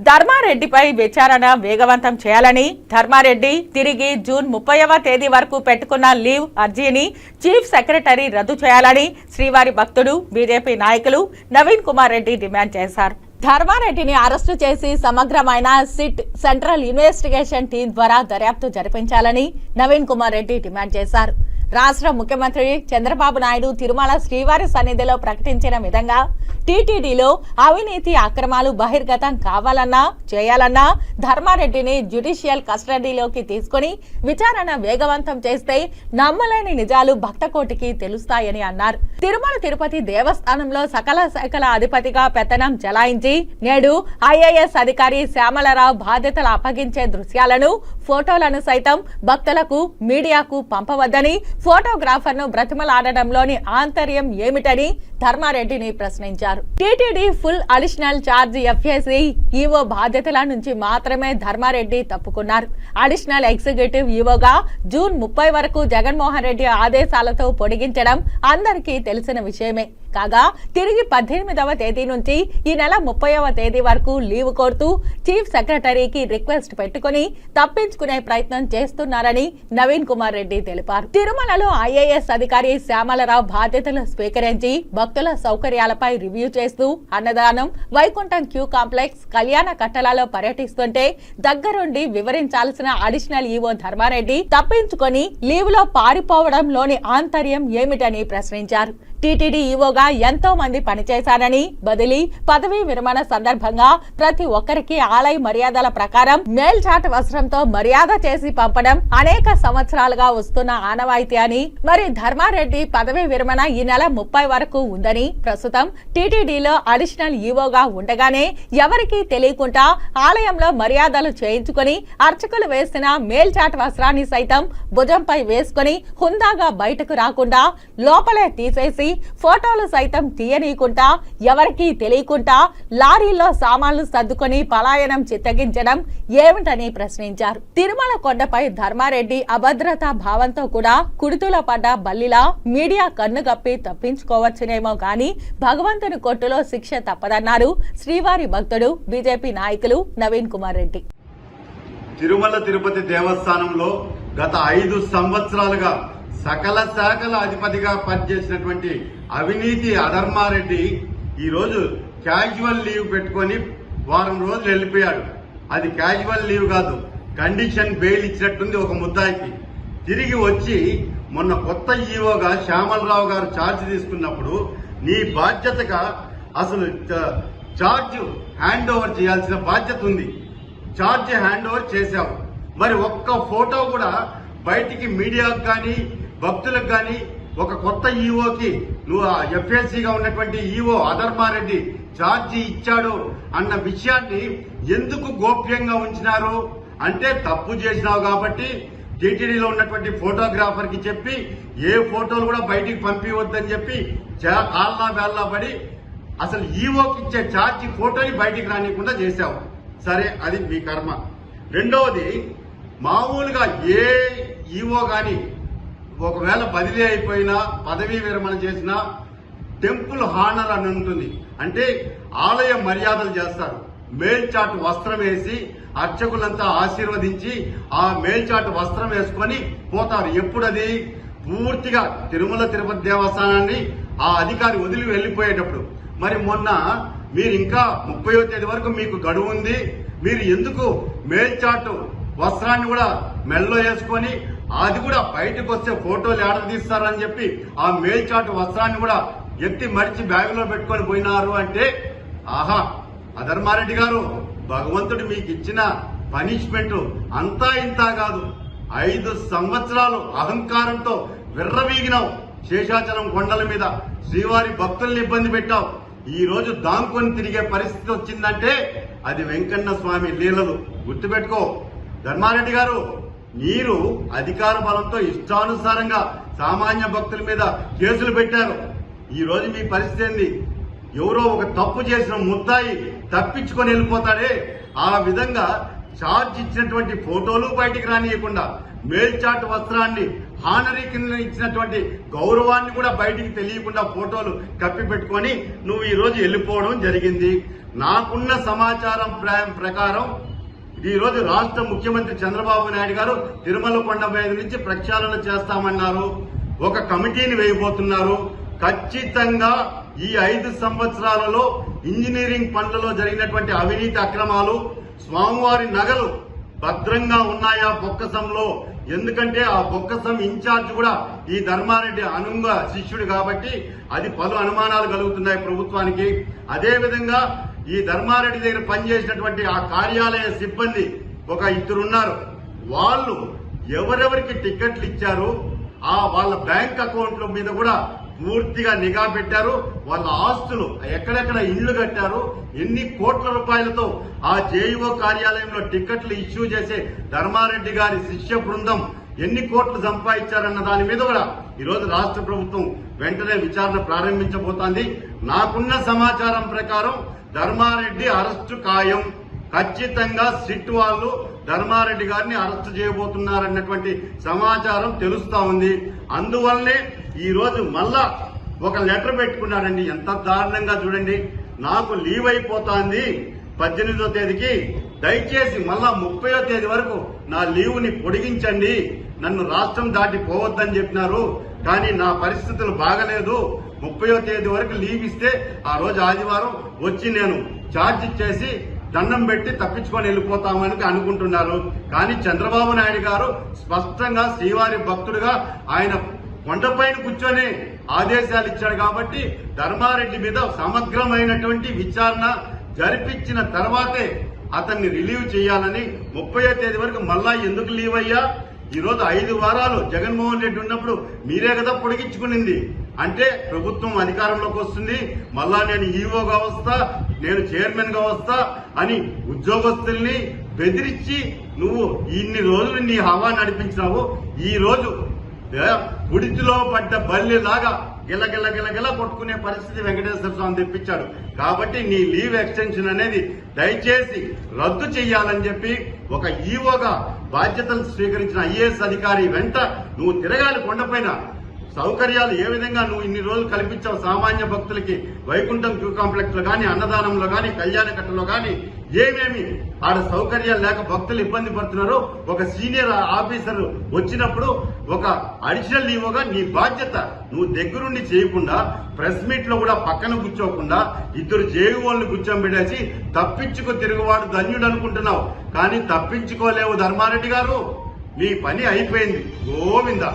ధర్మారెడ్డిపై విచారణ వేగవంతం చేయాలని ధర్మారెడ్డి తిరిగి జూన్ ముప్పైవ తేదీ వరకు పెట్టుకున్న లీవ్ అర్జీని చీఫ్ సెక్రటరీ రద్దు చేయాలని శ్రీవారి భక్తుడు బీజేపీ నాయకులు నవీన్ కుమార్ రెడ్డి డిమాండ్ చేశారు. ధర్మారెడ్డిని అరెస్టు చేసి సమగ్రమైన సిట్ సెంట్రల్ ఇన్వెస్టిగేషన్ టీం ద్వారా దర్యాప్తు జరిపించాలని నవీన్ కుమార్ రెడ్డి డిమాండ్ చేశారు. రాష్ట్ర ముఖ్యమంత్రి చంద్రబాబు నాయుడు తిరుమల శ్రీవారి సన్నిధిలో ప్రకటించిన విధంగా టీటీడీలో అవినీతి అక్రమాలు బహిర్గతం కావాలన్నా చేయాలన్నా ధర్మారెడ్డిని జ్యుడిషియల్ కస్టడీలోకి తీసుకుని విచారణ వేగవంతం చేస్తే నమ్మలేని నిజాలు భక్తకోటికి తెలుస్తాయని అన్నారు. తిరుమల తిరుపతి దేవస్థానంలో సకల శాఖల అధిపతిగా పెత్తనం చెలాయించి నేడు ఐఏఎస్ అధికారి శ్యామలరావు బాధ్యతలు అప్పగించే దృశ్యాలను ఫోటోలను సైతం భక్తులకు మీడియాకు పంపవద్దని ఫోటోగ్రాఫర్ను బ్రతిమలాడడంలోని ఆంతర్యం ఏమిటని ధర్మారెడ్డిని ప్రశ్నించారు. TTD full additional charge FAC EO బాధ్యతల నుంచి మాత్రమే ధర్మారెడ్డి తప్పుకున్నారు. అడిషనల్ ఎగ్జిక్యూటివ్ ఈవోగా జూన్ ముప్పై వరకు జగన్మోహన్ రెడ్డి ఆదేశాలతో పొడిగించడం అందరికీ తెలిసిన విషయమే. కాగా తిరిగి పద్దెనిమిదవ తేదీ నుంచి ఈ నెల ముప్పైవ తేదీ వరకు లీవ్ కోరుతూ చీఫ్ సెక్రటరీకి రిక్వెస్ట్ పెట్టుకుని తప్పించుకునే ప్రయత్నం చేస్తున్నారని నవీన్ కుమార్ రెడ్డి తెలిపారు. తిరుమలలో ఐఏఎస్ అధికారి శ్యామలరావు బాధ్యతలు స్వీకరించి భక్తుల సౌకర్యాలపై రివ్యూ చేస్తూ అన్నదానం వైకుంఠం క్యూ కాంప్లెక్స్ కళ్యాణ కట్టలలో పర్యటిస్తుంటే దగ్గరుండి వివరించాల్సిన అడిషనల్ ఈవో ధర్మారెడ్డి తప్పించుకొని లీవ్లో పారిపోవడంలోని ఆంతర్యం ఏమిటని ప్రశ్నించారు. టీటీడీ ఈవోగా ఎంతో మంది పనిచేశారని బదిలీ పదవీ విరమణ సందర్భంగా ప్రతి ఒక్కరికి ఆలయ మర్యాదల ప్రకారం మేల్చాటు వస్త్రంతో మర్యాద చేసి పంపడం అనేక సంవత్సరాలుగా వస్తున్న ఆనవాయితీ అని మరి ధర్మారెడ్డి పదవీ విరమణ ఈ నెల ముప్పై వరకు ఉందని ప్రస్తుతం టీటీడీలో అడిషనల్ ఈవోగా ఉండగానే ఎవరికీ తెలియకుండా ఆలయంలో మర్యాదలు చేయించుకొని అర్చకులు వేసిన మేల్చాటు వస్త్రాన్ని సైతం భుజంపై వేసుకొని హుందాగా బయటకు రాకుండా లోపలే తీసేసి ఫోటోలు సైతం తీయనీయకుండా ఎవరికీ తెలియకుండా లారీలో సామాన్లు సర్దుకొని పలాయనం చిత్తగించడం ఏమిటని ప్రశ్నించారు. తిరుమల కొండపై ధర్మారెడ్డి అభద్రతా భావంతో కూడా కుడితులో పడ్డ బల్లిలా మీడియా కన్ను గప్పి తప్పించుకోవచ్చునేమో కానీ భగవంతుని కొట్టులో శిక్ష తప్పదన్నారు శ్రీవారి భక్తుడు బీజేపీ నాయకులు నవీన్ కుమార్ రెడ్డి. తిరుమల తిరుపతి దేవస్థానంలో గత ఐదు సంవత్సరాలుగా సకల శాఖల అధిపతిగా పనిచేసినటువంటి అవినీతి అధర్మారెడ్డి ఈ రోజు క్యాజువల్ లీవ్ పెట్టుకొని వారం రోజులు వెళ్ళిపోయాడు. అది క్యాజువల్ లీవ్ కాదు కండిషన్ బెయిల్ ఇచ్చినట్టుంది ఒక ముద్దాయికి. తిరిగి వచ్చి మొన్న కొత్త ఈవోగా శ్యామలరావు గారు ఛార్జ్ తీసుకున్నప్పుడు నీ బాధ్యతగా అసలు ఛార్జ్ హ్యాండ్ ఓవర్ చేయాల్సిన బాధ్యత ఉంది. ఛార్జ్ హ్యాండ్ ఓవర్ చేశావు. మరి ఒక్క ఫోటో కూడా బయటికి మీడియాకు కానీ భక్తులకు కానీ ఒక కొత్త ఈఓకి నువ్వు ఎఫ్ఎల్సీగా ఉన్నటువంటి ఈఓ అధర్మారెడ్డి ఛార్జీ ఇచ్చాడు అన్న విషయాన్ని ఎందుకు గోప్యంగా ఉంచినారు? అంటే తప్పు చేసినావు కాబట్టి టీటీడీలో ఉన్నటువంటి ఫోటోగ్రాఫర్కి చెప్పి ఏ ఫోటోలు కూడా బయటికి పంపించవద్దని చెప్పి చా- వేల్లా పడి అసలు ఈఓకి ఇచ్చే ఛార్జీ ఫోటోని బయటికి రానియకుండా చేశావు. సరే అది మీ కర్మ. రెండవది మామూలుగా ఏ ఈఓ కానీ ఒకవేళ బదిలీ అయిపోయినా పదవీ విరమణ చేసినా టెంపుల్ హానర్ అని ఉంటుంది. అంటే ఆలయ మర్యాదలు చేస్తారు. మేల్చాటు వస్త్రం వేసి అర్చకులంతా ఆశీర్వదించి ఆ మేల్చాటు వస్త్రం వేసుకొని పోతారు. ఎప్పుడది? పూర్తిగా తిరుమల తిరుపతి దేవస్థానాన్ని ఆ అధికారి వదిలి వెళ్ళిపోయేటప్పుడు మరి మొన్న మీరు ఇంకా ముప్పయో తేదీ వరకు మీకు గడువు ఉంది. మీరు ఎందుకు మేల్చాటు వస్త్రాన్ని కూడా మెల్లో వేసుకొని అది కూడా బయటకు వస్తే ఫోటోలు ఏడ తీస్తారని చెప్పి ఆ మేల్చాటు వస్త్రాన్ని కూడా ఎత్తి మరిచి బ్యాగులో పెట్టుకొని పోయినారు అంటే ఆహా అధర్మారెడ్డి గారు భగవంతుడు మీకు ఇచ్చిన పనిష్మెంట్ అంతా ఇంత కాదు. ఐదు సంవత్సరాలు అహంకారంతో విర్రవీగినావు. శేషాచలం కొండల మీద శ్రీవారి భక్తుల్ని ఇబ్బంది పెట్టావు. ఈ రోజు దాంకొని తిరిగే పరిస్థితి వచ్చిందంటే అది వెంకన్న స్వామి లీలలు. గుర్తుపెట్టుకో. ధర్మారెడ్డి గారు మీరు అధికార బలంతో ఇష్టానుసారంగా సామాన్య భక్తుల మీద కేసులు పెట్టారు. ఈ రోజు మీ పరిస్థితి ఏంది? ఎవరో ఒక తప్పు చేసిన ముద్దాయి తప్పించుకొని వెళ్ళిపోతాడే? ఆ విధంగా చార్జ్ ఇచ్చినటువంటి ఫోటోలు బయటికి రానియకుండా మేల్చాటు వస్త్రాన్ని హానరీ కింద ఇచ్చినటువంటి గౌరవాన్ని కూడా బయటికి తెలియకుండా ఫోటోలు కప్పి పెట్టుకొని నువ్వు ఈరోజు వెళ్ళిపోవడం జరిగింది. నాకున్న సమాచారం ప్రకారం ఈ రోజు రాష్ట్ర ముఖ్యమంత్రి చంద్రబాబు నాయుడు గారు తిరుమల కొండ మీద నుంచి ప్రక్షాళన చేస్తామన్నారు. ఒక కమిటీని వేయబోతున్నారు. ఖచ్చితంగా ఈ ఐదు సంవత్సరాలలో ఇంజనీరింగ్ పనులలో జరిగినటువంటి అవినీతి అక్రమాలు స్వామివారి నగలు భద్రంగా ఉన్నాయా బొక్కసంలో? ఎందుకంటే ఆ బొక్కసం ఇన్ఛార్జ్ కూడా ఈ ధర్మారెడ్డి అనుంగ శిష్యుడు కాబట్టి అది పలు అనుమానాలు కలుగుతున్నాయి ప్రభుత్వానికి. అదేవిధంగా ఈ ధర్మారెడ్డి దగ్గర పనిచేసినటువంటి ఆ కార్యాలయ సిబ్బంది ఒక ఇద్దరున్నారు. వాళ్ళు ఎవరెవరికి టికెట్లు ఇచ్చారు ఆ వాళ్ళ బ్యాంక్ అకౌంట్ల మీద కూడా పూర్తిగా నిఘా పెట్టారు. వాళ్ళ ఆస్తులు ఎక్కడెక్కడ ఇళ్ళు కట్టారు ఎన్ని కోట్ల రూపాయలతో ఆ జేఈఓ కార్యాలయంలో టికెట్లు ఇష్యూ చేసే ధర్మారెడ్డి గారి శిష్య బృందం ఎన్ని కోట్లు సంపాదించారన్న దాని మీద కూడా ఈరోజు రాష్ట్ర ప్రభుత్వం వెంటనే విచారణ ప్రారంభించబోతోంది. నాకున్న సమాచారం ప్రకారం ధర్మారెడ్డి అరెస్టు ఖాయం. ఖచ్చితంగా సిట్ వాళ్ళు ధర్మారెడ్డి గారిని అరెస్టు చేయబోతున్నారన్నటువంటి సమాచారం తెలుస్తా ఉంది. అందువల్లనే ఈరోజు మళ్ళా ఒక లెటర్ పెట్టుకున్నాడండి ఎంత దారుణంగా చూడండి. నాకు లీవ్ అయిపోతాంది పద్దెనిమిదో తేదీకి దయచేసి మళ్ళా ముప్పయో తేదీ వరకు నా లీవుని పొడిగించండి. నన్ను రాష్ట్రం దాటి పోవద్దని చెప్పినారు. కానీ నా పరిస్థితులు బాగలేదు. ముప్పయో తేదీ వరకు లీవ్ ఇస్తే ఆ రోజు ఆదివారం వచ్చి నేను ఛార్జ్ ఇచ్చేసి దండం పెట్టి తప్పించుకొని వెళ్ళిపోతామని అనుకుంటున్నారు. కానీ చంద్రబాబు నాయుడు గారు స్పష్టంగా శ్రీవారి భక్తుడుగా ఆయన కొండపైన కూర్చొని ఆదేశాలు ఇచ్చాడు కాబట్టి ధర్మారెడ్డి మీద సమగ్రమైనటువంటి విచారణ జరిపించిన తర్వాతే అతన్ని రిలీవ్ చేయాలని ముప్పై తేదీ వరకు మళ్ళా ఎందుకు లీవ్ అయ్యా? ఈరోజు ఐదు వారాలు జగన్మోహన్ రెడ్డి ఉన్నప్పుడు మీరే కదా పొడిగించుకునింది. అంటే ప్రభుత్వం అధికారంలోకి వస్తుంది. మళ్ళా నేను ఈవోగా వస్తా నేను చైర్మన్గా వస్తా అని ఉద్యోగస్తుల్ని బెదిరించి నువ్వు ఇన్ని రోజులు నీ హవా నడిపించినావు. ఈ రోజు గుడితిలో పడ్డ బల్లిలాగా గిలగిల గిలగిల కొట్టుకునే పరిస్థితి వెంకటేశ్వర స్వామి తెప్పించాడు. కాబట్టి నీ లీవ్ ఎక్స్టెన్షన్ అనేది దయచేసి రద్దు చేయాలని చెప్పి ఒక ఈవోగా బాధ్యతలు స్వీకరించిన ఐఏఎస్ అధికారి వెంట నువ్వు తిరగాలి కొండపైన. సౌకర్యాలు ఏ విధంగా నువ్వు ఇన్ని రోజులు కల్పించావు సామాన్య భక్తులకి? వైకుంఠం క్యూ కాంప్లెక్స్లో గాని అన్నదానంలో గాని కళ్యాణకట్టలో గాని ఏమేమి ఆడ సౌకర్యాలు లేక భక్తులు ఇబ్బంది పడుతున్నారు ఒక సీనియర్ ఆఫీసర్ వచ్చినప్పుడు ఒక అడిషనల్ ఈవోగా నీ బాధ్యత నువ్వు దగ్గరుండి చేయకుండా ప్రెస్ మీట్లో కూడా పక్కన కూర్చోకుండా ఇద్దరు జేయువోళ్ళు కూర్చోబెట్టేసి తప్పించుకో తిరుగువాడు ధన్యుడు అనుకుంటున్నావు. కానీ తప్పించుకోలేవు ధర్మారెడ్డి గారు. నీ పని అయిపోయింది. గోవిందా.